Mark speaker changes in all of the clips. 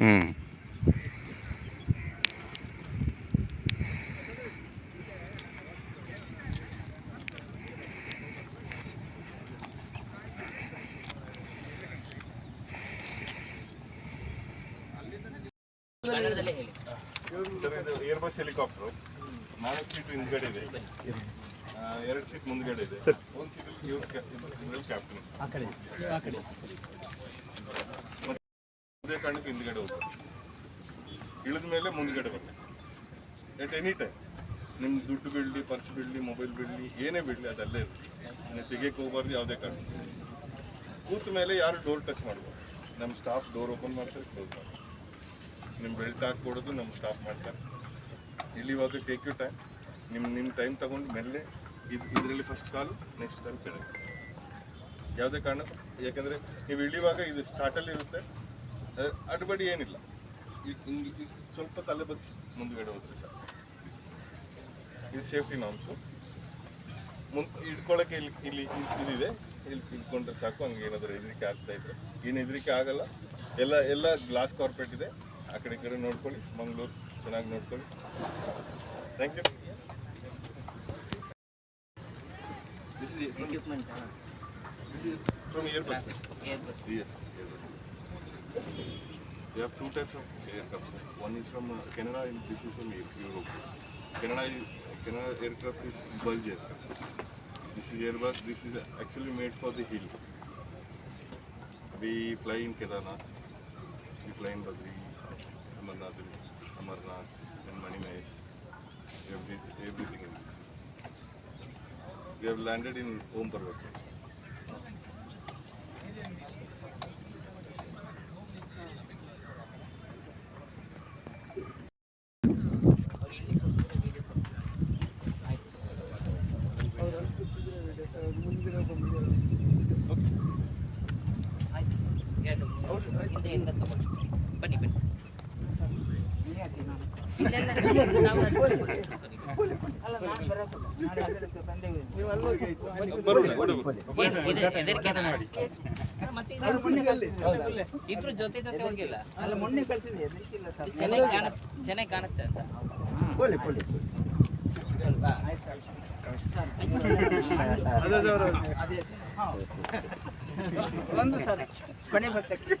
Speaker 1: ಹ್ಞೂ Airbus helicopter ನಾಲ್ಕು seat ಹಿಂದ್ಗಡೆ ಇದೆ ಎರಡು ಸೀಟ್ ಮುಂದ್ಗಡೆ ಇದೆ ಒಂದು ಸೀಟ್ ಕ್ಯಾಪ್ಟನ್ ಅದೇ ಕಾರಣಕ್ಕೆ ಹಿಂದ್ಗಡೆ ಹೋಗ್ಬಾರ್ದು ಇಳಿದ ಮೇಲೆ ಮುಂದ್ಗಡೆ ಬರ್ತದೆ ಎಟ್ ಎನಿ ಟೈಮ್ ನಿಮ್ಮ ದುಡ್ಡು ಬೀಳಲಿ ಪರ್ಸ್ ಬೀಳಲಿ ಮೊಬೈಲ್ ಬೀಳಲಿ, ಏನೇ ಬೀಳಲಿ, ಅದಲ್ಲೇ ಇರುತ್ತೆ ನೀವು ತೆಗಿಯಕ್ಕೆ ಹೋಗ್ಬಾರ್ದು, ಯಾವುದೇ ಕಾರಣ ಕೂತ ಮೇಲೆ ಯಾರು ಡೋರ್ ಟಚ್ ಮಾಡ್ಬೋದು ನಮ್ಮ ಸ್ಟಾಫ್ ಡೋರ್ ಓಪನ್ ಮಾಡ್ತಾರೆ ಕ್ಲೋಸ್ ಮಾಡ್ತಾರೆ. ನಿಮ್ಮ ಬೆಲ್ಟ್ ಹಾಕ್ಕೊಡೋದು ನಮ್ಮ ಸ್ಟಾಫ್ ಮಾಡ್ತಾರೆ. ಇಳಿವಾಗ ಟೇಕ್ ಯು ಟೈಮ್ ನಿಮ್ಮ ನಿಮ್ಮ ಟೈಮ್ ತಗೊಂಡು ಮೇಲೆ ಇದು, ಇದರಲ್ಲಿ ಫಸ್ಟ್ ಕಾಲು ನೆಕ್ಸ್ಟ್ ಕಾಲು ಕೆಳಗೆ ಯಾವುದೇ ಕಾರಣ ಯಾಕೆಂದರೆ ನೀವು ಇಳಿಯುವಾಗ ಇದು ಸ್ಟಾರ್ಟಲ್ಲಿ ಇರುತ್ತೆ. ಅಡ್ಬಡಿ ಏನಿಲ್ಲ. ಹಿಂಗೆ ಸ್ವಲ್ಪ ತಲೆ ಬಗ್ಸಿ ಮುಂದುಗಡೆ ಹೋದ್ರೆ ಸರ್ ಇದು ಸೇಫ್ಟಿ ನಾಮ್ಸು ಮುನ್ ಇಟ್ಕೊಳ್ಳೋಕೆ ಇಲ್ಲಿ ಇಲ್ಲಿ ಇಲ್- ಇದಿದೆ. ಇಲ್ಲಿ ಇಟ್ಕೊಂಡ್ರೆ ಸಾಕು ಹಂಗೆ ಏನಾದರೂ ಹೆದರಿಕೆ ಆಗ್ತಾ ಇದ್ರೆ. ಏನು ಹೆದರಿಕೆ ಆಗಲ್ಲ. ಎಲ್ಲ ಎಲ್ಲ ಗ್ಲಾಸ್ ಕಾರ್ಪೆಟ್ ಇದೆ. ಆ ಕಡೆ ಈ ಕಡೆ ನೋಡ್ಕೊಳ್ಳಿ. ಮಂಗಳೂರು ಚೆನ್ನಾಗಿ ನೋಡ್ಕೊಳ್ಳಿ. Thank you this is
Speaker 2: equipment
Speaker 1: this is from Airbus
Speaker 2: airbus.
Speaker 1: We have two types of aircraft. One is from uh, Canada and this is from Eu- Europe. Canada, Canada aircraft is bulge aircraft. This is Airbus. This is actually made for the hill. We fly in Kedarnath. We fly in Badri, Amarnath, Amarnath, and Manimesh. Every, everything is. We have landed in Om Parvat.
Speaker 2: ಇಬ್ರು ಜೊತೆ ಜೊತೆ ಹೋಗಿಲ್ಲ ಚೆನ್ನಾಗಿ ಕಾಣುತ್ತೆ ಚೆನ್ನಾಗಿ ಕಾಣುತ್ತೆ ಅಂತ
Speaker 3: ಒಂದು ಸರ್ ಕೊನೆ ಬಸ್ಸಕ್ಕೆ.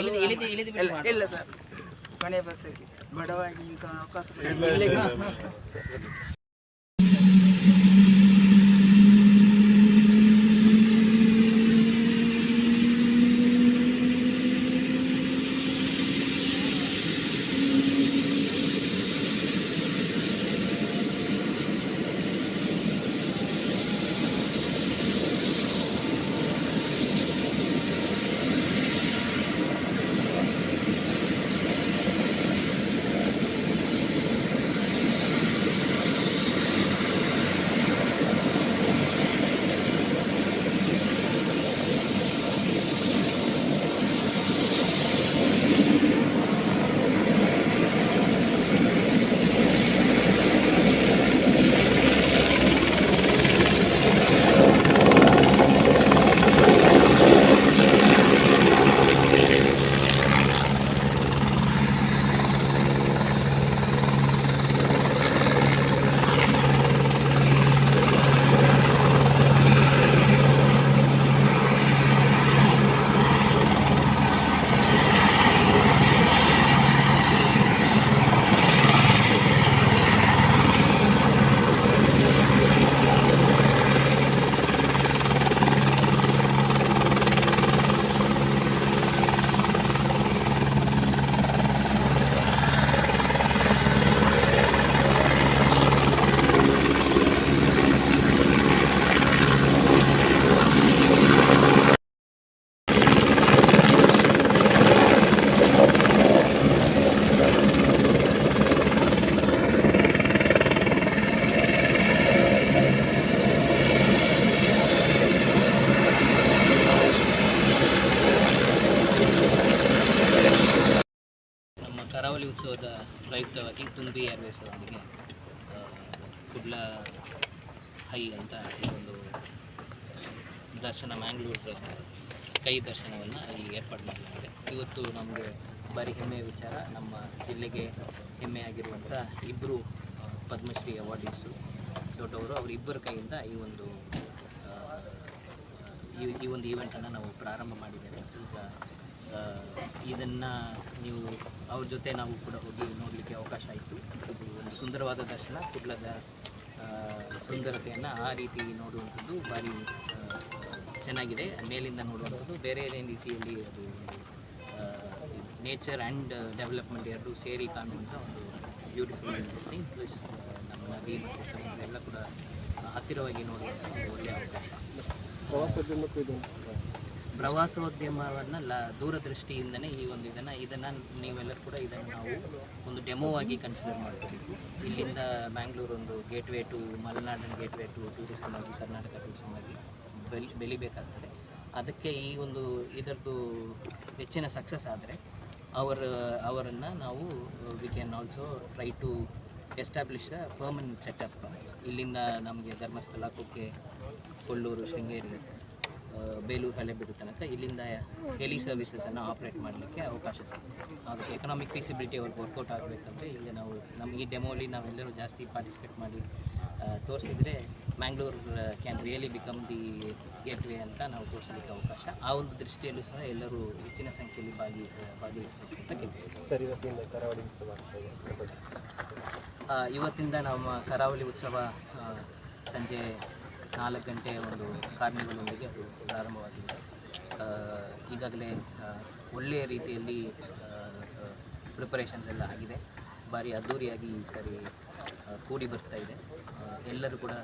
Speaker 2: ಇಳಿದು ಇಳಿದು
Speaker 3: ಇಲ್ಲ ಸರ್. ಕೊನೆ ಬಸ್ಸಿಗೆ ಬಡವಾಗಿ ಇಂಥ ಅವಕಾಶ
Speaker 2: ಪ್ರಯುಕ್ತವಾಗಿ ತುಂಬಿ ಏರ್ವೇಸ್ ಅವರಿಗೆ ಕುಡ್ಲ ಹೈ ಅಂತ ಒಂದು ದರ್ಶನ ಮ್ಯಾಂಗ್ಳೂರ್ ಕೈ ದರ್ಶನವನ್ನು ಇಲ್ಲಿ ಏರ್ಪಾಡು ಮಾಡಲಾಗಿದೆ. ಇವತ್ತು ನಮಗೆ ಭಾರಿ ಹೆಮ್ಮೆಯ ವಿಚಾರ. ನಮ್ಮ ಜಿಲ್ಲೆಗೆ ಹೆಮ್ಮೆಯಾಗಿರುವಂಥ ಇಬ್ಬರು ಪದ್ಮಶ್ರೀ ಅವಾರ್ಡಿಸು ದೊಡ್ಡವರು. ಅವರಿಬ್ಬರ ಕೈಯಿಂದ ಈ ಒಂದು ಈ ಒಂದು ಈವೆಂಟನ್ನು ನಾವು ಪ್ರಾರಂಭ ಮಾಡಿದ್ದೇವೆ. ಈಗ ಇದನ್ನು ನೀವು ಅವ್ರ ಜೊತೆ ನಾವು ಕೂಡ ಹೋಗಿ ನೋಡಲಿಕ್ಕೆ ಅವಕಾಶ ಆಯಿತು ಇದು ಒಂದು ಸುಂದರವಾದ ದರ್ಶನ, ಕುಡ್ಲದ ಸುಂದರತೆಯನ್ನು ಆ ರೀತಿ ನೋಡುವಂಥದ್ದು ಭಾರಿ ಚೆನ್ನಾಗಿದೆ. ಮೇಲಿಂದ ನೋಡುವಂಥದ್ದು ಬೇರೆ ರೀತಿಯಲ್ಲಿ ಅದು ನೇಚರ್ ಆ್ಯಂಡ್ ಡೆವಲಪ್ಮೆಂಟ್ ಎರಡೂ ಸೇರಿ ಕಾಣುವಂಥ ಒಂದು ಬ್ಯೂಟಿಫುಲ್ ಇಂಟ್ರೆಸ್ಟಿಂಗ್ ಪ್ಲಸ್ ನಮ್ಮ ನದಿ ಮತ್ತು ಸಮುದ್ರ ಎಲ್ಲ ಕೂಡ ಹತ್ತಿರವಾಗಿ ನೋಡುವಂಥ ಒಳ್ಳೆಯ ಅವಕಾಶ. ಪ್ರವಾಸೋದ್ಯಮವನ್ನು ಲ ದೂರದೃಷ್ಟಿಯಿಂದನೇ ಈ ಒಂದು ಇದನ್ನು ಇದನ್ನು ನೀವೆಲ್ಲರೂ ಕೂಡ ಇದನ್ನು ನಾವು ಒಂದು ಡೆಮೋ ಆಗಿ ಕನ್ಸಿಡರ್ ಮಾಡ್ತೀವಿ ಇಲ್ಲಿಂದ ಬ್ಯಾಂಗ್ಳೂರು ಒಂದು ಗೇಟ್ವೇ ಟು ಮಲೆನಾಡಿನ ಗೇಟ್ವೇ ಟು ಟೂರಿಸಮ್ ಆಗಿ ಕರ್ನಾಟಕ ಟೂರಿಸಮ್ ಆಗಿ ಬೆಲಿ ಅದಕ್ಕೆ ಈ ಒಂದು ಇದರದ್ದು ಹೆಚ್ಚಿನ ಸಕ್ಸಸ್ ಆದರೆ ಅವರ, ಅವರನ್ನು ನಾವು we can also try to establish a permanent setup ಇಲ್ಲಿಂದ ನಮಗೆ ಧರ್ಮಸ್ಥಳ, ಕುಕ್ಕೆ, ಕೊಲ್ಲೂರು, ಶೃಂಗೇರಿ ಬೇಲೂರು ಹಳೆಬೀಡು ತನಕ ಇಲ್ಲಿಂದ ಹೆಲಿ ಸರ್ವಿಸಸನ್ನು ಆಪ್ರೇಟ್ ಮಾಡಲಿಕ್ಕೆ ಅವಕಾಶ ಸಿಗುತ್ತೆ ಅದಕ್ಕೆ ಎಕನಾಮಿಕ್ ಫೀಸಿಬಿಲಿಟಿ ಅವ್ರಿಗೆ ವರ್ಕೌಟ್ ಆಗಬೇಕಂದ್ರೆ ಈಗ ನಾವು ನಮ್ಮ ಈ ಡೆಮೋಲಿ ನಾವೆಲ್ಲರೂ ಜಾಸ್ತಿ ಪಾರ್ಟಿಸಿಪೇಟ್ ಮಾಡಿ ತೋರಿಸಿದರೆ Mangalore can really become the gateway ಅಂತ ನಾವು ತೋರಿಸಲಿಕ್ಕೆ ಅವಕಾಶ. ಆ ಒಂದು ದೃಷ್ಟಿಯಲ್ಲೂ ಸಹ ಎಲ್ಲರೂ ಹೆಚ್ಚಿನ ಸಂಖ್ಯೆಯಲ್ಲಿ ಭಾಗಿ ಭಾಗವಹಿಸಬೇಕು ಅಂತ ಕೇಳ್ತೀವಿ
Speaker 4: ಇವತ್ತಿಂದ
Speaker 2: ನಮ್ಮ ಕರಾವಳಿ ಉತ್ಸವ ಸಂಜೆ ನಾಲ್ಕು ಗಂಟೆ ಒಂದು ಕಾರ್ನಿವಲೊಂದಿಗೆ ಅದು ಪ್ರಾರಂಭವಾಗಿದೆ ಈಗಾಗಲೇ ಒಳ್ಳೆಯ ರೀತಿಯಲ್ಲಿ ಪ್ರಿಪರೇಷನ್ಸ್ ಎಲ್ಲ ಆಗಿದೆ. ಭಾರಿ ಅದ್ಧೂರಿಯಾಗಿ ಈ ಸಾರಿ ಕೂಡಿ ಬರ್ತಾ ಇದೆ. ಎಲ್ಲರೂ ಕೂಡ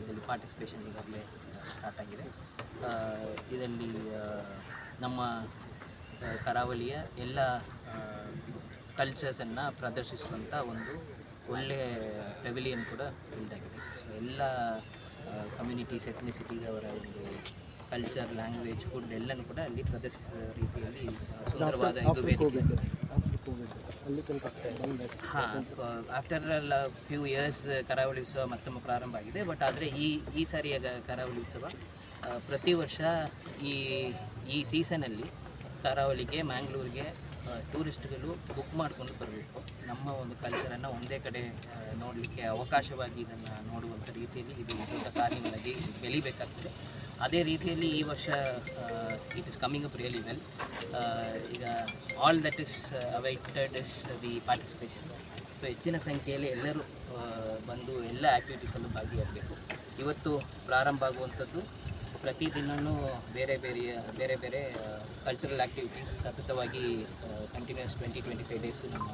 Speaker 2: ಇದರಲ್ಲಿ ಪಾರ್ಟಿಸಿಪೇಷನ್ ಈಗಾಗಲೇ ಸ್ಟಾರ್ಟ್ ಆಗಿದೆ. ಇದರಲ್ಲಿ ನಮ್ಮ ಕರಾವಳಿಯ ಎಲ್ಲ ಕಲ್ಚರ್ಸನ್ನು ಪ್ರದರ್ಶಿಸುವಂಥ ಒಂದು ಒಳ್ಳೆಯ ಪೆವಿಲಿಯನ್ ಕೂಡ ಬಿಲ್ಡ್ ಆಗಿದೆ. ಸೊ ಎಲ್ಲ ಕಮ್ಯುನಿಟೀಸ್ ಎಥ್ನಿಸಿಟೀಸ್ ಅವರ ಒಂದು ಕಲ್ಚರ್ ಲ್ಯಾಂಗ್ವೇಜ್ ಫುಡ್ ಎಲ್ಲನೂ ಕೂಡ ಅಲ್ಲಿ ಪ್ರದರ್ಶಿಸಿದ ರೀತಿಯಲ್ಲಿ ಸುಂದರವಾದ ಇದು ವೇದಿಕೆ ಹಾಂ ಆಫ್ಟರ್ ಫ್ಯೂ ಇಯರ್ಸ್ ಕರಾವಳಿ ಉತ್ಸವ ಮತ್ತೊಮ್ಮೆ ಪ್ರಾರಂಭ ಆಗಿದೆ ಬಟ್ ಆದರೆ ಈ ಈ ಸಾರಿಯ ಕರಾವಳಿ ಉತ್ಸವ ಪ್ರತಿ ವರ್ಷ ಈ ಈ ಸೀಸನಲ್ಲಿ ಕರಾವಳಿಗೆ ಮ್ಯಾಂಗ್ಳೂರಿಗೆ ಟೂರಿಸ್ಟ್ಗಳು ಬುಕ್ ಮಾಡಿಕೊಂಡು ಬರಬೇಕು. ನಮ್ಮ ಒಂದು ಕಲ್ಚರನ್ನು ಒಂದೇ ಕಡೆ ನೋಡಲಿಕ್ಕೆ ಅವಕಾಶವಾಗಿ ಇದನ್ನು ನೋಡುವಂಥ ರೀತಿಯಲ್ಲಿ ಇದು ದೊಡ್ಡ ಕಾರ್ಯಗಳಾಗಿ ಬೆಳಿಬೇಕಾಗ್ತದೆ. ಅದೇ ರೀತಿಯಲ್ಲಿ ಈ ವರ್ಷ it is coming up really well ಈಗ all that is awaited is the participation so ಹೆಚ್ಚಿನ ಸಂಖ್ಯೆಯಲ್ಲಿ ಎಲ್ಲರೂ ಬಂದು ಎಲ್ಲ ಆ್ಯಕ್ಟಿವಿಟೀಸಲ್ಲೂ ಭಾಗಿಯಾಗಬೇಕು. ಇವತ್ತು ಪ್ರಾರಂಭ ಆಗುವಂಥದ್ದು ಪ್ರತಿದಿನವೂ ಬೇರೆ ಬೇರೆ ಬೇರೆ ಬೇರೆ ಕಲ್ಚರಲ್ ಆ್ಯಕ್ಟಿವಿಟೀಸ್ ಸತತವಾಗಿ continuous twenty twenty five days ನಮ್ಮ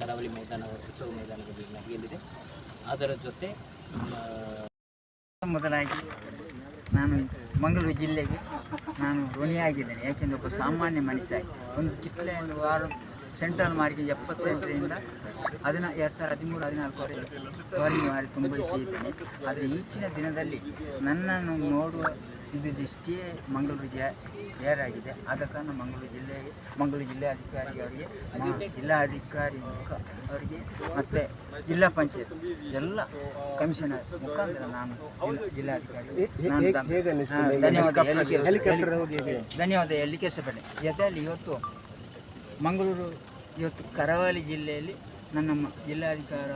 Speaker 2: ಕರಾವಳಿ ಮೈದಾನ ಉತ್ಸವ ಮೈದಾನದಲ್ಲಿ ನಡೆಯಲಿದೆ. ಅದರ ಜೊತೆ
Speaker 3: ಮೊದಲಾಗಿ ನಾನು ಮಂಗಳೂರು ಜಿಲ್ಲೆಗೆ ನಾನು ಋಣಿಯಾಗಿದ್ದೇನೆ ಯಾಕೆಂದರೆ ಒಬ್ಬ ಸಾಮಾನ್ಯ ಮನುಷ್ಯ, ಒಂದು ಕಿತ್ಲೆಯನ್ನು ವಾರ ಸೆಂಟ್ರಲ್ ಮಾರಿಗೆ ಎಪ್ಪತ್ತೆಂಟರಿಂದ ಅದನ್ನು ಎರಡು ಸಾವಿರದ ಹದಿಮೂರು ಹದಿನಾಲ್ಕುವರೆಗೆ ವರೆಗೆ ಮಾರಿ ತುಂಬಿಸಿದ್ದೇನೆ. ಆದರೆ ಈಚಿನ ದಿನದಲ್ಲಿ ನನ್ನನ್ನು ನೋಡುವ ಇದು ದೃಷ್ಟಿಯೇ ಮಂಗಳೂರು ಜ ಯಾರಾಗಿದೆ ಆದ ಕಾರಣ ಮಂಗಳೂರು ಜಿಲ್ಲೆ ಮಂಗಳೂರು ಜಿಲ್ಲಾಧಿಕಾರಿ ಅವರಿಗೆ ಜಿಲ್ಲಾಧಿಕಾರಿ ಮುಖ ಅವರಿಗೆ ಮತ್ತು ಜಿಲ್ಲಾ ಪಂಚಾಯತ್ ಎಲ್ಲ ಕಮಿಷನರ್ ಮುಖಾಂತರ ನಾನು ಜಿಲ್ಲಾ- ಜಿಲ್ಲಾಧಿಕಾರಿ ನಾನು ಧನ್ಯವಾದ. ಎಲ್ಲಿ ಧನ್ಯವಾದ. ಎಲ್ಲಿ ಜೊತೆಯಲ್ಲಿ ಇವತ್ತು ಮಂಗಳೂರು ಇವತ್ತು ಕರಾವಳಿ ಜಿಲ್ಲೆಯಲ್ಲಿ ನನ್ನ ಜಿಲ್ಲಾಧಿಕಾರ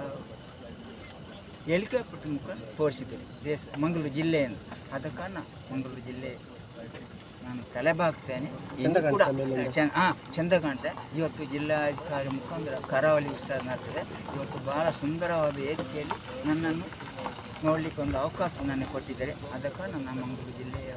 Speaker 3: ಹೆಲಿಕಾಪ್ಟರ್ ಮುಖಾಂತರ ತೋರಿಸಿದ್ದೇನೆ ದೇಶ ಮಂಗಳೂರು ಜಿಲ್ಲೆಯನ್ನು. ಆದ ಕಾರಣ ಮಂಗಳೂರು ಜಿಲ್ಲೆ ನಾನು ತಲೆಬಾಗ್ತೇನೆ. ಇನ್ನು ಕೂಡ ಚೆನ್ನ ಹಾಂ ಚಂದ ಕಾಣ್ತೆ ಇವತ್ತು ಜಿಲ್ಲಾಧಿಕಾರಿ ಮುಖಾಂತರ ಕರಾವಳಿ ಉತ್ಸವ ನಡ್ತದೆ ಇವತ್ತು ಬಹಳ ಸುಂದರವಾದ ವೇದಿಕೆಯಲ್ಲಿ ನನ್ನನ್ನು ನೋಡಲಿಕ್ಕೆ ಒಂದು ಅವಕಾಶ ನನಗೆ ಕೊಟ್ಟಿದ್ದಾರೆ. ಆದ ಕಾರಣ ನಾನು ಮಂಗಳೂರು ಜಿಲ್ಲೆಯ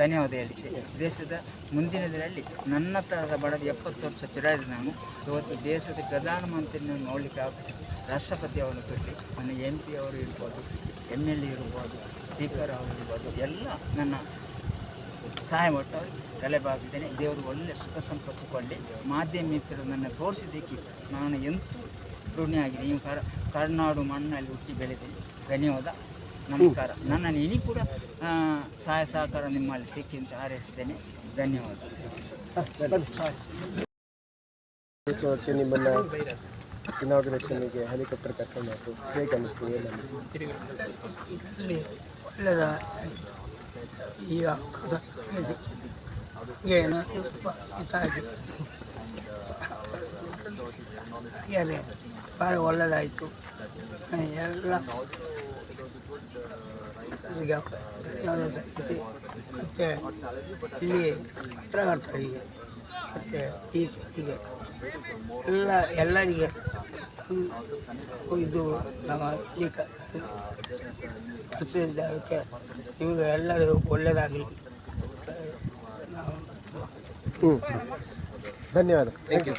Speaker 3: ಧನ್ಯವಾದ ಹೇಳಿಕೆ. ದೇಶದ ಮುಂದಿನ ದಿನದಲ್ಲಿ ನನ್ನ ಥರದ ಬಡದ ಎಪ್ಪತ್ತು ವರ್ಷ ಪಿರಾದ ನಾನು, ಇವತ್ತು ದೇಶದ ಪ್ರಧಾನಮಂತ್ರಿಯನ್ನು ನೋಡಲಿಕ್ಕೆ ಅವಕಾಶ ರಾಷ್ಟ್ರಪತಿ ಬಿಟ್ಟು ನನ್ನ ಎಂ ಪಿ ಅವರು ಇರ್ಬೋದು ಎಂ ಎಲ್ ಎ ಇರ್ಬೋದು ಸ್ಪೀಕರ್ ಅವರು ಇರ್ಬೋದು, ಎಲ್ಲ ನನ್ನ ಸಹಾಯ ಅವರಿಗೆ ತಲೆಬಾಗಿದ್ದೇನೆ ದೇವರು ಒಳ್ಳೆಯ ಸುಖ ಸಂಪತ್ತು ಕೊಡಲಿ. ಮಾಧ್ಯಮ ಮಿತ್ರರು ನನ್ನ ತೋರಿಸಿದ್ದಕ್ಕೆ ನಾನು ಎಂತೂ ಋಣಿಯಾಗಿದೆ ಈ ಕರ ಕರ್ನಾಡು ಮಣ್ಣಲ್ಲಿ ಹುಟ್ಟಿ ಬೆಳೆದೇನೆ ಧನ್ಯವಾದ. ನಮಸ್ಕಾರ. ನನ್ನ ಇನಿ ಕೂಡ ಸಹಾಯ ಸಹಕಾರ ನಿಮ್ಮಲ್ಲಿ ಸಿಕ್ಕಿ ಅಂತ ಹಾರೈಸಿದ್ದೇನೆ. ಧನ್ಯವಾದ
Speaker 4: ನಿಮ್ಮನ್ನ ಇನಾಗ್ರೇಷನ್ಗೆ ಹೆಲಿಕಾಪ್ಟರ್ ಕರ್ಕೊಂಡು ಹೇಗೆ ಅನ್ನಿಸ್ತು
Speaker 5: ಒಳ್ಳೆದ ಈಗ ಕಸ ಸಿಕ್ಕಿದೆ ಏನು ಇದಾಗಿ ಹಾಗೆ ಭಾಳ ಒಳ್ಳೆಯದಾಯಿತು ಎಲ್ಲ ಧನ್ಯವಾದ ಸಲ್ಲಿಸಿ ಮತ್ತು ಇಲ್ಲಿ ಪತ್ರಕರ್ತರಿಗೆ ಮತ್ತು ಡಿ ಸಿ ಅವರಿಗೆ ಎಲ್ಲ ಎಲ್ಲರಿಗೆ ಇದು ನಮ್ಮ ಇಲ್ಲಿ ಕರೆಸಿದ್ದಕ್ಕೆ ಇವಾಗ ಎಲ್ಲರಿಗೂ ಒಳ್ಳೆಯದಾಗಲಿ ನಾವು
Speaker 4: ಧನ್ಯವಾದ. Thank you.